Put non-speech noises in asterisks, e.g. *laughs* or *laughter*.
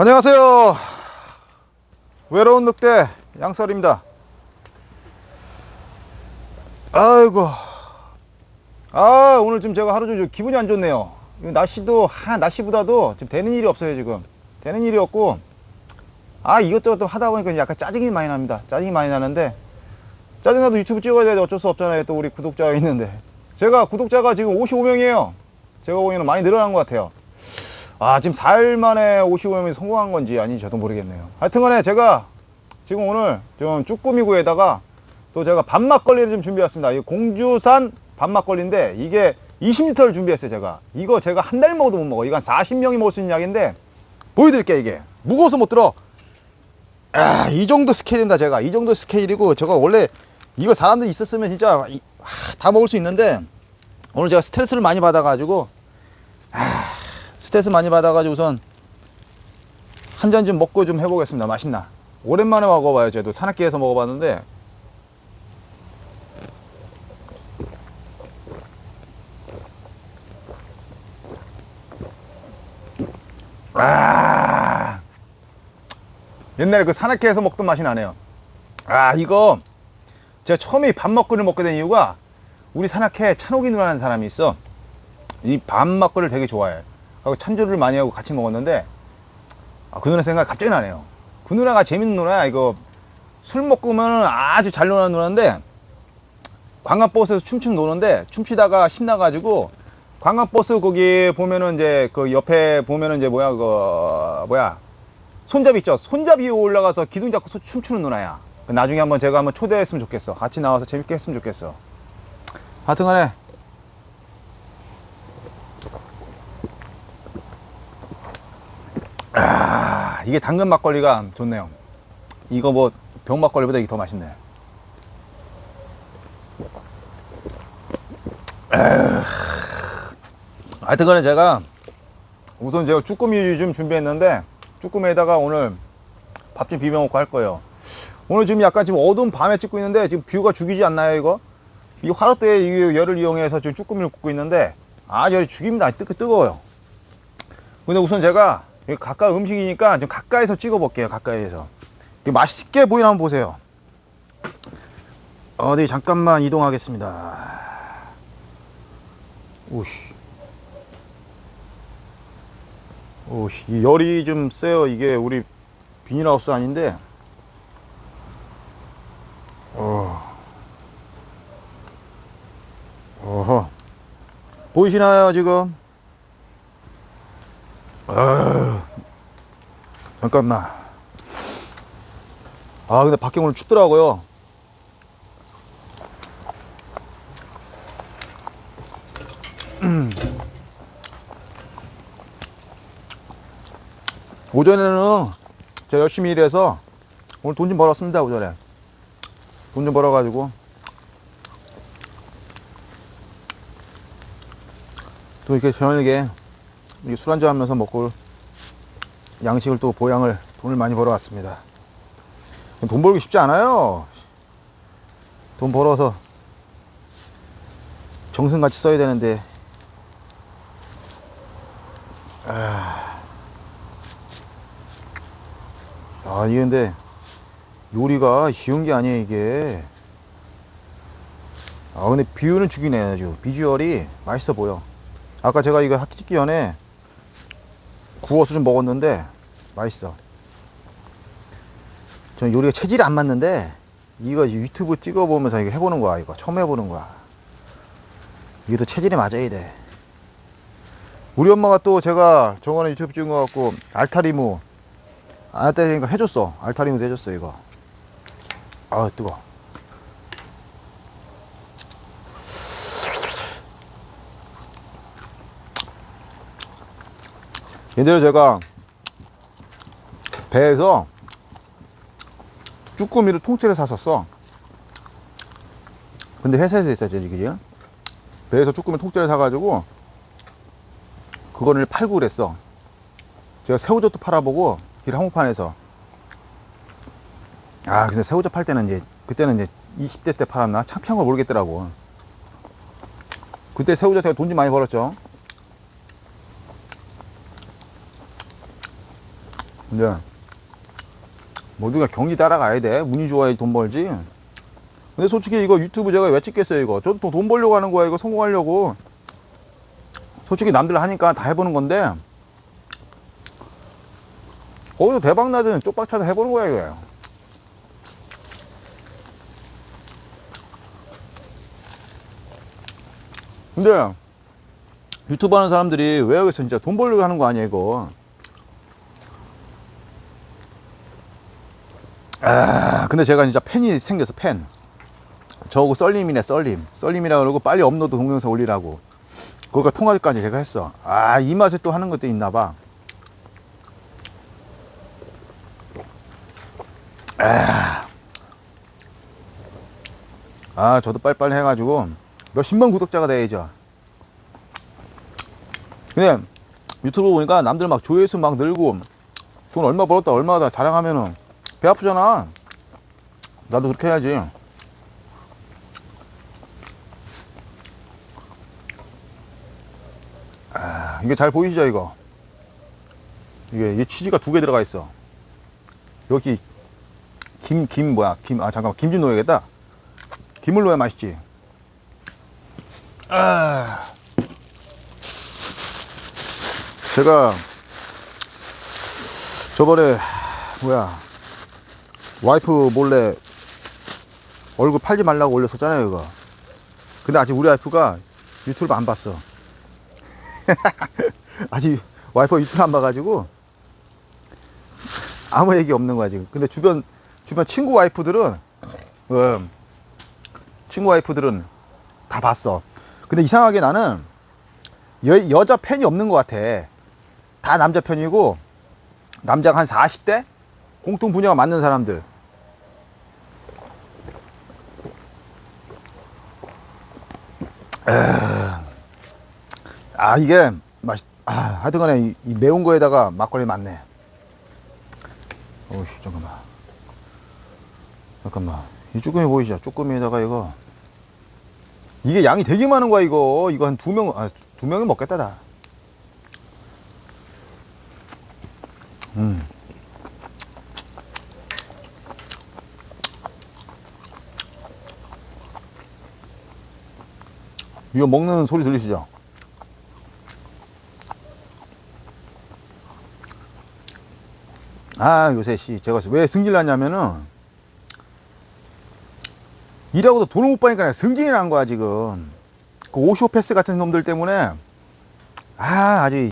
안녕하세요. 외로운 늑대 양설입니다. 아이고. 아, 오늘 좀 제가 하루 종일 기분이 안 좋네요. 이 날씨도, 하, 날씨보다도 지금 되는 일이 없어요, 지금. 되는 일이 없고, 아, 이것저것 좀 하다 보니까 약간 짜증이 많이 납니다. 짜증이 많이 나는데, 짜증나도 유튜브 찍어야 되는데 어쩔 수 없잖아요. 또 우리 구독자가 있는데. 제가 구독자가 지금 55명이에요. 제가 보기에는 많이 늘어난 것 같아요. 아, 지금 4일 만에 55명이 성공한 건지 아닌지 저도 모르겠네요. 하여튼 간에 제가 지금 오늘 좀 쭈꾸미구에다가 또 제가 밥막걸리를 좀 준비했습니다. 이 공주산 밥막걸리인데 이게 20리터를 준비했어요, 제가. 이거 제가 한 달 먹어도 못 먹어. 한 40명이 먹을 수 있는 약인데 보여드릴게요, 이게. 무거워서 못 들어. 아, 이 정도 스케일입니다, 제가. 이 정도 스케일이고, 제가 원래 이거 사람들 있었으면 진짜 다 먹을 수 있는데 오늘 제가 스트레스를 많이 받아 가지고 스트레스 많이 받아가지고 우선 한 잔 좀 먹고 좀 해보겠습니다. 맛있나? 오랜만에 먹어봐요. 저도 산악기에서 먹어봤는데. 아, 옛날에 그 산악기에서 먹던 맛이 나네요. 아, 이거 제가 처음에 밥 먹거리를 먹게 된 이유가 우리 산악회 찬옥이 누나라는 사람이 있어. 이 밥막걸리를 되게 좋아해. 찬조를 많이 하고 같이 먹었는데 아, 그 누나 생각이 갑자기 나네요. 그 누나가 재밌는 누나야. 이거 술 먹고 면 아주 잘 노는 누나인데 관광버스에서 춤추는 노는데 춤추다가 신나가지고 관광버스 거기 보면은 이제 그 옆에 보면은 이제 뭐야 그 뭐야 손잡이 있죠. 손잡이 올라가서 기둥 잡고 소- 춤추는 누나야. 나중에 한번 제가 한번 초대했으면 좋겠어. 같이 나와서 재밌게 했으면 좋겠어. 하여튼간에 아, 이게 당근 막걸리가 좋네요. 이거 뭐 병 막걸리보다 이게 더 맛있네. 에휴. 하여튼 간에 제가 우선 제가 쭈꾸미 좀 준비했는데 쭈꾸미에다가 오늘 밥 좀 비벼 먹고 할 거예요. 오늘 지금 약간 지금 어두운 밤에 찍고 있는데 지금 뷰가 죽이지 않나요 이거? 이 화롯대에 이 열을 이용해서 지금 쭈꾸미를 굽고 있는데 아 열이 죽입니다. 뜨, 뜨거워요. 근데 우선 제가 가까이 음식이니까 좀 가까이서 찍어 볼게요. 가까이에서. 맛있게 보이나 한번 보세요. 어디 잠깐만 이동하겠습니다. 오씨. 오씨. 이 열이 좀 세요. 이게 우리 비닐하우스 아닌데. 어. 어허. 보이시나요, 지금? 아유, 잠깐만. 아, 근데 밖에 오늘 춥더라고요. 음. *clears throat* 오전에는 제가 열심히 일해서 오늘 돈 좀 벌었습니다, 오전에. 돈 좀 벌어가지고. 또 이렇게 저녁에 이술 한잔 하면서 먹고 양식을 또 보양을 돈을 많이 벌어왔습니다. 돈 벌기 쉽지 않아요. 돈 벌어서 정성같이 써야 되는데. 아, 아 이게 근데 요리가 쉬운 게 아니에요 이게. 아 근데 비유는 죽이네 아주. 비주얼이 맛있어 보여. 아까 제가 이거 학기 찍기 전에 구워서 좀 먹었는데 맛있어. 저는 요리가 체질이 안 맞는데 이거 유튜브 찍어보면서 이거 해보는 거야 이거 처음 해보는 거야. 이게 또 체질이 맞아야 돼. 우리 엄마가 또 제가 저번에 유튜브 찍은 거 갖고 알타리무 알타리무 해줬어. 알타리무도 해줬어 이거. 아 뜨거. 예전에 제가 배에서 쭈꾸미를 통째로 샀었어. 근데 회사에서 있었죠, 이게. 배에서 쭈꾸미 통째로 사가지고, 그거를 팔고 그랬어. 제가 새우젓도 팔아보고, 길 한복판에서. 아, 근데 새우젓 팔 때는 이제, 그때는 이제 20대 때 팔았나? 창피한 걸 모르겠더라고. 그때 새우젓 제가 돈 좀 많이 벌었죠. 근데 모두가 경기 따라가야 돼. 운이 좋아야 돈 벌지. 근데 솔직히 이거 유튜브 제가 왜 찍겠어요 이거. 저도 돈 벌려고 하는 거야 이거 성공하려고. 솔직히 남들 하니까 다 해보는 건데 거기서 대박 나든 쪽박 차서 해보는 거야 이거. 근데 유튜브 하는 사람들이 왜 여기서 진짜 돈 벌려고 하는 거 아니야 이거. 아, 근데 제가 진짜 팬이 생겨서 팬. 저하고 썰림이네, 썰림. 썰림이라 그러고 빨리 업로드 동영상 올리라고. 그거가 통화까지 제가 했어. 아, 이 맛에 또 하는 것도 있나 봐. 아, 아 저도 빨리빨리 해가지고 몇십만 구독자가 돼야죠. 근데 유튜브 보니까 남들 막 조회수 막 늘고 돈 얼마 벌었다, 얼마다 자랑하면은 배 아프잖아. 나도 그렇게 해야지. 아, 이게 잘 보이시죠, 이거? 이게, 이게 치즈가 두 개 들어가 있어. 여기, 김, 김, 뭐야, 김, 아, 잠깐만, 김 좀 넣어야겠다. 김을 넣어야 맛있지. 아. 제가, 저번에, 뭐야, 와이프 몰래 얼굴 팔지 말라고 올렸었잖아요, 이거. 근데 아직 우리 와이프가 유튜브 안 봤어. *laughs* 아직 와이프가 유튜브 안 봐가지고 아무 얘기 없는 거야, 지금. 근데 주변, 주변 친구 와이프들은, 음, 친구 와이프들은 다 봤어. 근데 이상하게 나는 여, 여자 팬이 없는 것 같아. 다 남자 편이고, 남자가 한 40대? 공통 분야가 맞는 사람들. 아 이게 맛, 아 하여튼간에 이, 이 매운 거에다가 막걸리 맞네. 오씨 잠깐만, 잠깐만 이 쭈꾸미 보이시죠? 쭈꾸미에다가 이거 이게 양이 되게 많은 거야 이거 이거 한 두 명, 아, 두 명이 먹겠다 다. 음. 이거 먹는 소리 들리시죠? 아 요새 씨 제가 왜 승질 났냐면은 일하고도 돈을 못 버니까 승진이 난 거야 지금 그 오쇼 패스 같은 놈들 때문에 아 아주